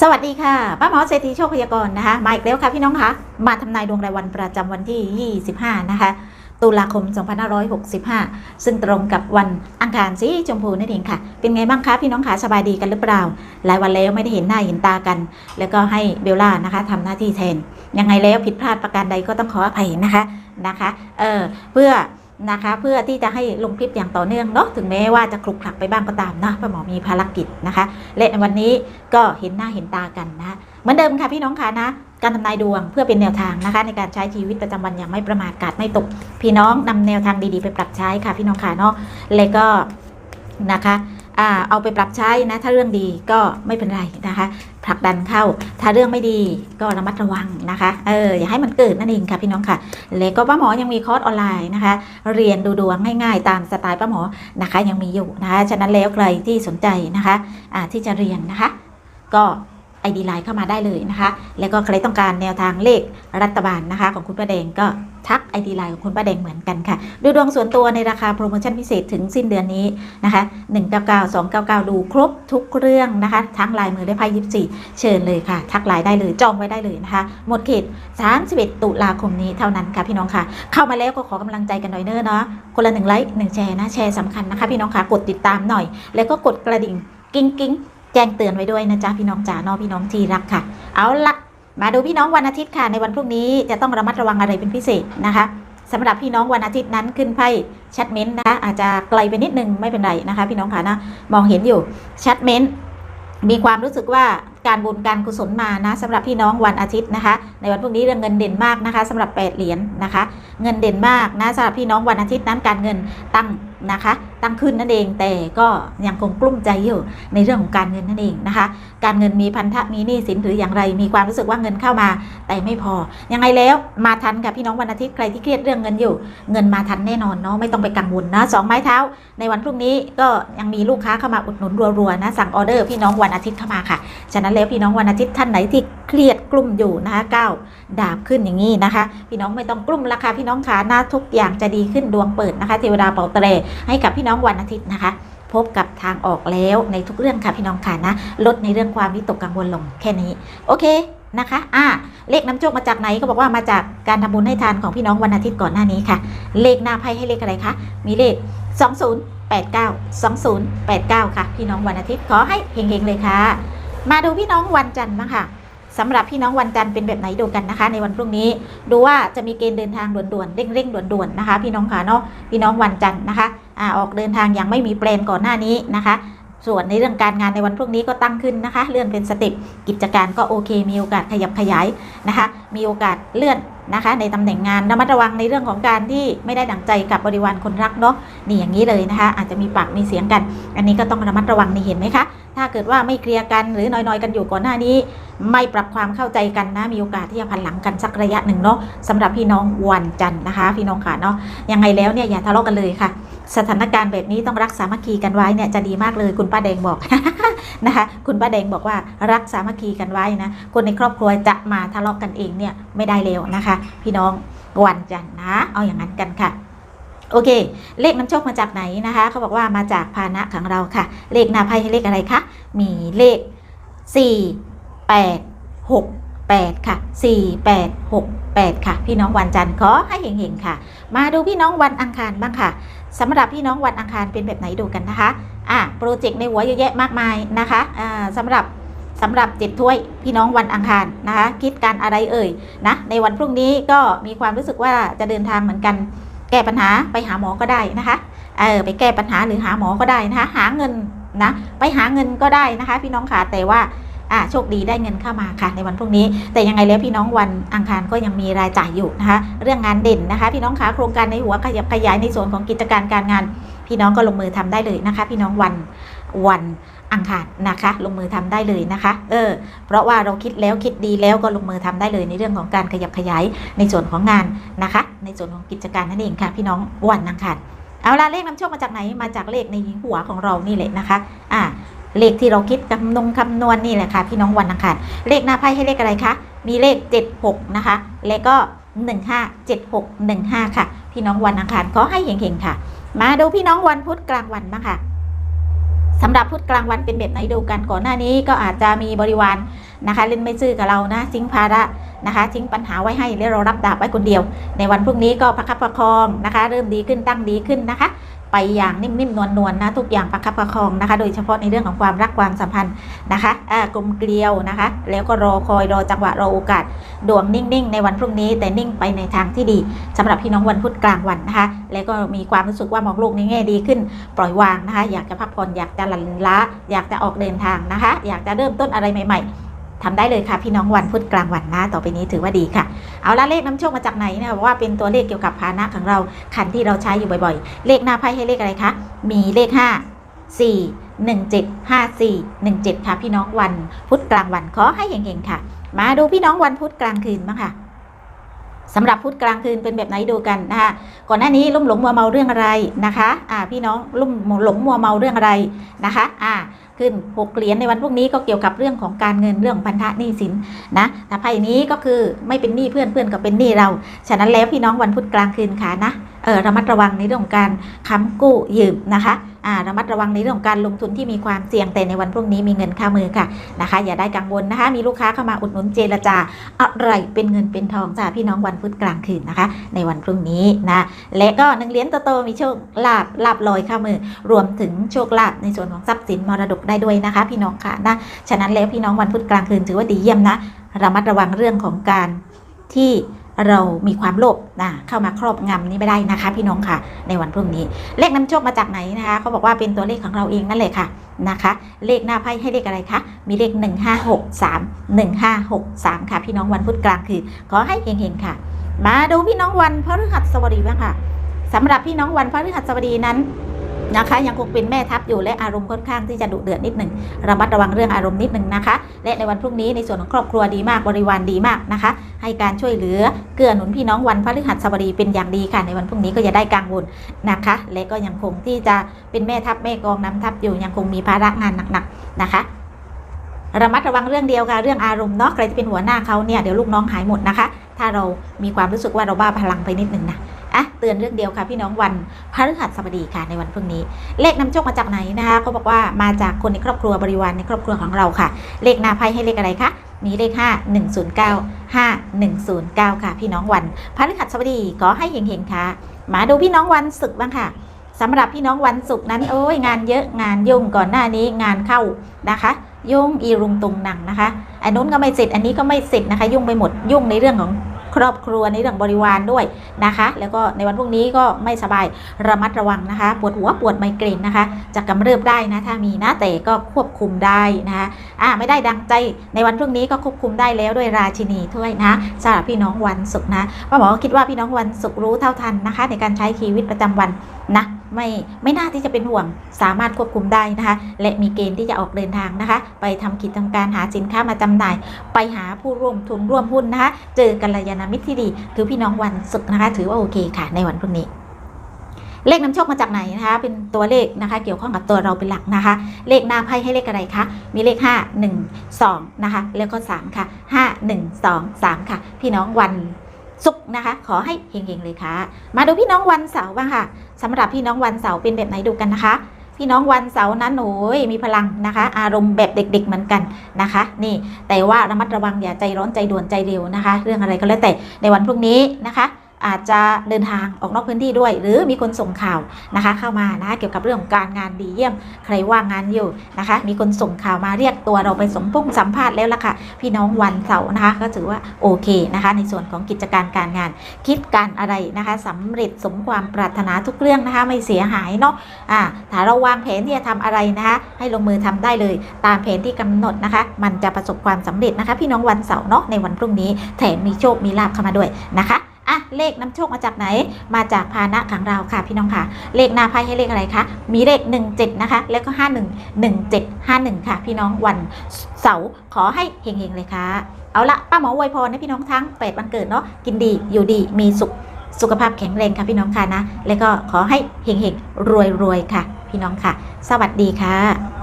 สวัสดีค่ะ ป้าหมอเศรษฐีโชคพยากรณ์นะคะ มาอีกแล้วค่ะพี่น้องคะ มาทำนายดวงรายวันประจำวันที่ 25 นะคะ ตุลาคม 2565 ซึ่งตรงกับวันอังคารสีชมพูนั่นเองค่ะ เป็นไงบ้างคะพี่น้องคะสบายดีกันหรือเปล่า หลายวันแล้วไม่ได้เห็นหน้าเห็นตากัน แล้วก็ให้เบลล่านะคะทำหน้าที่แทน ยังไงแล้วผิดพลาดประการใดก็ต้องขออภัยนะคะนะคะ เออเพื่อ นะคะ เพื่อที่จะให้ลงคลิปอย่างต่อเนื่องเนาะถึงแม้ว่าจะคลุกคลักไปบ้างก็ตามนะป้าหมอมีภารกิจนะคะ และในวันนี้ก็เห็นหน้าเห็นตากันนะเหมือนเดิมค่ะพี่น้องคะนะ การทำนายดวงเพื่อเป็นแนวทางนะคะ ในการใช้ชีวิตประจำวันอย่างไม่ประมาทกาดไม่ตก พี่น้องนำแนวทางดีๆ ไปปรับใช้ค่ะพี่น้องค่ะเนาะและก็นะคะ เอาไปปรับใช้นะ ถ้าเรื่องดีก็ไม่เป็นไรนะคะผลักดันเข้า ถ้าเรื่องไม่ดีก็ระมัดระวังนะคะ เอออย่าให้มันเกิดนั่นเองค่ะพี่น้องค่ะ แล้วก็ป้าหมอยังมีคอร์สออนไลน์นะคะ เรียนดูดวงง่ายๆ ตามสไตล์ป้าหมอนะคะ ยังมีอยู่นะคะ ฉะนั้นแล้วใครที่สนใจนะคะที่จะเรียนนะคะ ก็ ไอดีไลน์เข้ามาได้เลยนะคะ แล้วก็ใครต้องการแนวทางเลขรัฐบาลนะคะ ของคุณป้าแดงก็ทักไอดีไลน์ของคุณป้าแดงเหมือนกันค่ะ ดูดวงส่วนตัวในราคาโปรโมชั่นพิเศษถึงสิ้นเดือนนี้นะคะ199 299 ดูครบทุกเรื่องนะคะ ทั้งลายมือและไพ่ยิปซีเชิญเลยค่ะ ทักไลน์ได้เลยจองไว้ได้เลยนะคะ หมดเขต 31 ตุลาคมนี้เท่านั้นค่ะพี่น้องค่ะ เข้ามาแล้วก็ขอกำลังใจกันหน่อยเนอะเนาะคนละหนึ่งไลค์หนึ่งแชร์นะแชร์สำคัญนะคะพี่น้องค่ะกดติดตามหน่อย แล้วก็กดกระดิ่งกิ้งกิ้ง แจ้งเตือนไว้ด้วยนะจ๊ะพี่น้องจ๋าน้องพี่น้องที่รักค่ะ เอาละมาดูพี่น้องวันอาทิตย์ค่ะ ในวันพรุ่งนี้จะต้องระมัดระวังอะไรเป็นพิเศษนะคะสำหรับพี่น้องวันอาทิตย์นั้นขึ้นไพ่ชัดเม้นนะคะอาจจะไกลไปนิดนึงไม่เป็นไรนะคะ พี่น้องค่ะนะมองเห็นอยู่ชัดเม้นมีความรู้สึกว่าการบุญการกุศลมานะสำหรับพี่น้องวันอาทิตย์นะคะ ในวันพรุ่งนี้เรื่องเงินเด่นมากนะคะสำหรับแปดเหรียญนะคะ เงินเด่นมากนะสำหรับพี่น้องวันอาทิตย์นั้นการเงินตั้งนะคะ ตั้งขึ้นนั่นเองแต่ก็ยังคงกลุ้มใจอยู่ในเรื่องของการเงินนั่นเองนะคะ การเงินมีพันธะมีหนี้สินหรืออย่างไรมีความรู้สึกว่าเงินเข้ามา แต่ไม่พอ ยังไงแล้วมาทันค่ะพี่น้องวันอาทิตย์ใครที่เครียดเรื่องเงินอยู่ เงินมาทันแน่นอนเนาะไม่ต้องไปกังวลนะสองไม้เท้า ในวันพรุ่งนี้ก็ยังมีลูกค้าเข้ามาอุดหนุนรัวๆนะสั่งออเดอร์พี่น้องวันอาทิตย์เข้ามาค่ะฉะนั้นแล้วพี่น้องวันอาทิตย์ท่านไหนที่เครียดกลุ่มอยู่นะคะก้าดาบขึ้นอย่างนี้นะคะ พี่น้องไม่ต้องกลุ่มราคาพี่น้องขาหน้าทุกอย่างจะดีขึ้นดวงเปิดนะคะเทวดาเป่าเตรให้กับพี่น้องวันอาทิตย์นะคะ พบกับทางออกแล้วในทุกเรื่องค่ะพี่น้องค่ะนะ ลดในเรื่องความวิตกกังวลลงแค่นี้ โอเคนะคะ อ่า เลขน้ำโชคมาจากไหนก็บอกว่ามาจากการทำบุญให้ทานของพี่น้องวันอาทิตย์ก่อนหน้านี้ค่ะ เลขหน้าไพ่ให้เลขอะไรคะ มีเลข 2089 2089 ค่ะ พี่น้องวันอาทิตย์ขอให้เฮงๆเลยค่ะ มาดูพี่น้องวันจันทร์บ้างค่ะ สำหรับพี่น้องวันจันทร์เป็นแบบไหนดูกันนะคะ ในวันพรุ่งนี้ ดูว่าจะมีเกณฑ์เดินทางด่วนๆเร่งๆด่วนๆนะคะ พี่น้องค่ะเนาะพี่น้องวันจันทร์นะคะอ่าออกเดินทางอย่างไม่มีแปลนก่อนหน้านี้นะคะ ส่วนในเรื่องการงานในวันพรุ่งนี้ก็ตั้งขึ้นนะคะ เลื่อนเป็นสเต็ปกิจการก็โอเค มีโอกาสขยับขยายนะคะ มีโอกาสเลื่อน นะคะ ในตำแหน่งงานระมัดระวังในเรื่องของการที่ไม่ได้ดั่งใจกับบริวารคนรักเนาะนี่อย่างนี้เลยนะคะ อาจจะมีปากมีเสียงกัน อันนี้ก็ต้องระมัดระวังนี่เห็นไหมคะ ถ้าเกิดว่าไม่เคลียร์กันหรือน้อยๆกันอยู่ก่อนหน้านี้ ไม่ปรับความเข้าใจกันนะมีโอกาสที่จะพันหลังกันสักระยะหนึ่งเนาะสำหรับพี่น้องวันจันทร์นะคะ พี่น้องค่ะเนาะยังไงแล้วเนี่ยอย่าทะเลาะกันเลยค่ะ สถานการณ์แบบนี้ต้องรักสามัคคีกันไว้เนี่ยจะดีมากเลยคุณป้าแดงบอกนะคะ คุณป้าแดงบอกว่ารักสามัคคีกันไว้นะคนในครอบครัวจะมาทะเลาะกันเองเนี่ยไม่ได้แล้วนะคะ พี่น้องวันจันนะ เอาอย่างนั้นกันค่ะโอเค เลขนำโชคมาจากไหนนะคะ เขาบอกว่ามาจากพาหนะของเราค่ะ เลขหน้าไพ่ให้เลขอะไรคะ มีเลข 4 8 6 8 ค่ะ 4 8 6 8 ค่ะ พี่น้องวันจันทร์ขอให้เฮงๆค่ะ มาดูพี่น้องวันอังคารบ้างค่ะ สำหรับพี่น้องวันอังคารเป็นแบบไหนดูกันนะคะ อะโปรเจกต์ในหัวเยอะแยะมากมายนะคะอ่าสำหรับสำหรับเจ็ดถ้วยพี่น้องวันอังคารนะคะ คิดการอะไรเอ่ยนะในวันพรุ่งนี้ก็มีความรู้สึกว่าจะเดินทางเหมือนกันแก้ปัญหาไปหาหมอก็ได้นะคะเออไปแก้ปัญหาหรือหาหมอก็ได้นะคะ หาเงินนะไปหาเงินก็ได้นะคะ พี่น้องค่ะแต่ว่า อ่าโชคดีได้เงินเข้ามาค่ะในวันพรุ่งนี้ แต่ยังไงแล้วพี่น้องวันอังคารก็ยังมีรายจ่ายอยู่นะคะ เรื่องงานเด่นนะคะ พี่น้องขาโครงการในหัวขยับขยายในส่วนของกิจการการงาน พี่น้องก็ลงมือทำได้เลยนะคะ พี่น้องวันวันอังคารนะคะ ลงมือทำได้เลยนะคะ เออ เพราะว่าเราคิดแล้วคิดดีแล้วก็ลงมือทำได้เลยในเรื่องของการขยับขยายในส่วนของงานนะคะ ในส่วนของกิจการนั่นเองค่ะ พี่น้องวันอังคารเอาละเลขนำโชคมาจากไหนมาจากเลขในหัวของเรานี่แหละนะคะ อ่า เลขที่เราคิดคำนงคำนวณนี่แหละค่ะ พี่น้องวันอังคารเลขหน้าไพ่ให้เลขอะไรคะมีเลข 76 นะคะ แล้วก็ 157615 ค่ะ พี่น้องวันอังคารขอให้เฮงๆค่ะ มาดูพี่น้องวันพุธกลางวันบ้างค่ะสำหรับพุธกลางวันเป็นแบบไหนดูกันก่อนหน้านี้ก็อาจจะมีบริวารนะคะ เล่นไม่ซื่อกับเรานะทิ้งภาระนะคะทิ้งปัญหาไว้ให้แล้วเรารับดาบไว้คนเดียว ในวันพรุ่งนี้ก็ประคับประคองนะคะ เริ่มดีขึ้นตั้งดีขึ้นนะคะ ไปอย่างนิ่มๆนวลๆนะทุกอย่างประคับประคองนะคะ โดยเฉพาะในเรื่องของความรักความสัมพันธ์นะคะอ่ากลมเกลียวนะคะ แล้วก็รอคอยรอจังหวะรอโอกาสดวงนิ่งๆ ในวันพรุ่งนี้ แต่นิ่งไปในทางที่ดีสำหรับพี่น้องวันพุธกลางวันนะคะ แล้วก็มีความรู้สึกว่ามองโลกในแง่ดีขึ้น ปล่อยวางนะคะ อยากจะพักผ่อนอยากจะหลันล้าอยากจะออกเดินทางนะคะ อยากจะเริ่มต้นอะไรใหม่ ๆ ทำได้เลยค่ะพี่น้องวันพุธกลางวันนะต่อไปนี้ถือว่าดีค่ะ เอาละเลขน้ำโชคมาจากไหนเนี่ยบอกว่าเป็นตัวเลขเกี่ยวกับพาหนะของเราคันที่เราใช้อยู่บ่อยๆ เลขหน้าไพ่ให้เลขอะไรคะมีเลข 5 4 1 7 5 4 1 7 ค่ะ พี่น้องวันพุธกลางวันขอให้เห็งๆค่ะ มาดูพี่น้องวันพุธกลางคืนบ้างค่ะ สำหรับพุธกลางคืนเป็นแบบไหนดูกันนะคะก่อนหน้านี้ลุ่มหลงมัวเมาเรื่องอะไรนะคะอ่าพี่น้องลุ่มหลงมัวเมาเรื่องอะไรนะคะอ่าขึ้นหกเหรียญในวันพวกนี้ก็เกี่ยวกับเรื่องของการเงินเรื่องพันธะหนี้สินนะแต่ไพ่นี้ก็คือไม่เป็นหนี้เพื่อนเพื่อนก็เป็นหนี้เรา ฉะนั้นแล้วพี่น้องวันพุธกลางคืนค่ะนะ ระมัดระวังในเรื่องของการค้ำกู้ยืมนะคะอ่าระมัดระวังในเรื่องของการลงทุนที่มีความเสี่ยงแต่ในวันพรุ่งนี้มีเงินเข้ามือค่ะนะคะ อย่าได้กังวลนะคะ มีลูกค้าเข้ามาอุดหนุนเจรจาอะไรเป็นเงินเป็นทองจ้าพี่น้องวันพุธกลางคืนนะคะ ในวันพรุ่งนี้นะและก็หนึ่งเหรียญโตๆมีโชคลาบลาบลอยเข้ามือ รวมถึงโชคลาภในส่วนของทรัพย์สินมรดกได้ด้วยนะคะ พี่น้องค่ะนะฉะนั้นแล้วพี่น้องวันพุธกลางคืนถือว่าดีเยี่ยมนะระมัดระวังเรื่องของการที่ เรามีความโลภนะเข้ามาครอบงำนี่ไม่ได้นะคะ พี่น้องค่ะ ในวันพรุ่งนี้ เลขนำโชคมาจากไหนนะคะเขาบอกว่าเป็นตัวเลขของเราเองนั่นแหละค่ะนะคะ เลขหน้าไพ่ให้เลขอะไรคะมีเลข 1563 1563 ค่ะ พี่น้องวันพุธกลางคืนขอให้เฮงๆค่ะ มาดูพี่น้องวันพฤหัสบดีบ้างค่ะสำหรับพี่น้องวันพฤหัสบดีนั้น นะคะยังคงเป็นแม่ทัพอยู่และอารมณ์ค่อนข้างที่จะดุเดือดนิดหนึ่งระมัดระวังเรื่องอารมณ์นิดหนึ่งนะคะ และในวันพรุ่งนี้ในส่วนของครอบครัวดีมากบริวารดีมากนะคะ ให้การช่วยเหลือเกื้อหนุนพี่น้องวันพฤหัสบดีเป็นอย่างดีค่ะ ในวันพรุ่งนี้ก็จะได้กังวลนะคะ และก็ยังคงที่จะเป็นแม่ทัพแม่กองน้ำทัพอยู่ยังคงมีภาระงานหนักๆนะคะระมัดระวังเรื่องเดียวค่ะเรื่องอารมณ์เนาะใครที่เป็นหัวหน้าเขาเนี่ยเดี๋ยวลูกน้องหายหมดนะคะ ถ้าเรามีความรู้สึกว่าเราบ้าพลังไปนิดหนึ่งนะ อะเตือนเรื่องเดียวค่ะพี่น้องวันพฤหัสบดีค่ะในวันพรุ่งนี้ เลขนำโชคมาจากไหนนะคะเขาบอกว่ามาจากคนในครอบครัวบริวารในครอบครัวของเราค่ะ เลขนาไพ่ให้เลขอะไรคะมีเลข 5 109 5109 ค่ะ พี่น้องวันพฤหัสบดีขอให้เฮงๆค่ะ มาดูพี่น้องวันศุกร์บ้างค่ะสำหรับพี่น้องวันศุกร์นั้นโอ้ยงานเยอะงานยุ่งก่อนหน้านี้งานเข้านะคะ ยุ่งอีรุงตุงหนังนะคะอันนู้นก็ไม่เสร็จอันนี้ก็ไม่เสร็จนะคะ ยุ่งไปหมดยุ่งในเรื่องของ ครอบครัวในเรื่องบริวารด้วยนะคะ แล้วก็ในวันพรุ่งนี้ก็ไม่สบายระมัดระวังนะคะ ปวดหัวปวดไมเกรนนะคะ จะกำเริบได้นะถ้ามีนะแต่ก็ควบคุมได้นะคะอ่าไม่ได้ดังใจในวันพรุ่งนี้ก็ควบคุมได้แล้วด้วยราชินีถ้วยนะสำหรับพี่น้องวันศุกร์นะป้าหมอคิดว่าพี่น้องวันศุกร์รู้เท่าทันนะคะ ในการใช้ชีวิตประจำวันนะ ไม่ไม่น่าที่จะเป็นห่วงสามารถควบคุมได้นะคะ และมีเกณฑ์ที่จะออกเดินทางนะคะ ไปทำกิจทำการหาสินค้ามาจำหน่าย ไปหาผู้ร่วมทุนร่วมหุ้นนะคะ เจอกัลยาณมิตรที่ดี คือพี่น้องวันศุกร์นะคะ ถือว่าโอเคค่ะ ในวันพรุ่งนี้เลขนำโชคมาจากไหนนะคะ เป็นตัวเลขนะคะ เกี่ยวข้องกับตัวเราเป็นหลักนะคะ เลขหน้าไพ่ให้เลขอะไรคะ มีเลข 5 1 2 นะคะ แล้วก็ 3 ค่ะ 5 1 2 3 ค่ะ พี่น้องวัน สุกนะคะ ขอให้เฮงๆเลยค่ะ มาดูพี่น้องวันเสาร์บ้างค่ะสำหรับพี่น้องวันเสาร์เป็นแบบไหนดูกันนะคะ พี่น้องวันเสาร์นั้นโอ้ยมีพลังนะคะ อารมณ์แบบเด็ก ๆเหมือนกันนะคะ นี่แต่ว่าระมัดระวังอย่าใจร้อนใจด่วนใจเร็วนะคะ เรื่องอะไรก็แล้วแต่ในวันพรุ่งนี้นะคะ อาจจะเดินทางออกนอกพื้นที่ด้วย หรือมีคนส่งข่าวนะคะ เข้ามานะคะเกี่ยวกับเรื่องของการงานดีเยี่ยม ใครว่างงานอยู่นะคะ มีคนส่งข่าวมาเรียกตัวเราไปสมพุ่งสัมภาษณ์แล้วล่ะค่ะ พี่น้องวันเสาร์นะคะ ก็ถือว่าโอเคนะคะ ในส่วนของกิจการการงาน คิดการอะไรนะคะสำเร็จสมความปรารถนาทุกเรื่องนะคะ ไม่เสียหายเนาะอ่าถ้าเราวางแผนที่จะทำอะไรนะคะ ให้ลงมือทำได้เลย ตามแผนที่กำหนดนะคะ มันจะประสบความสำเร็จนะคะ พี่น้องวันเสาร์เนาะในวันพรุ่งนี้แถมมีโชคมีลาภเข้ามาด้วยนะคะ อะเลขนำโชคมาจากไหน มาจากพานะของเราค่ะพี่น้องค่ะ เลขหน้าไพ่ให้เลขอะไรคะมีเลข 17 นะคะ แล้วก็ 51 17 51 ค่ะ พี่น้องวันเสาร์ขอให้เฮงๆเลยค่ะ เอาละป้าหมออวยพรให้พี่น้องทั้งแปดวันเกิดเนาะกินดีอยู่ดีมีสุขสุขภาพแข็งแรงค่ะพี่น้องค่ะนะ แล้วก็ขอให้เฮงๆรวยๆค่ะ พี่น้องค่ะ สวัสดีค่ะ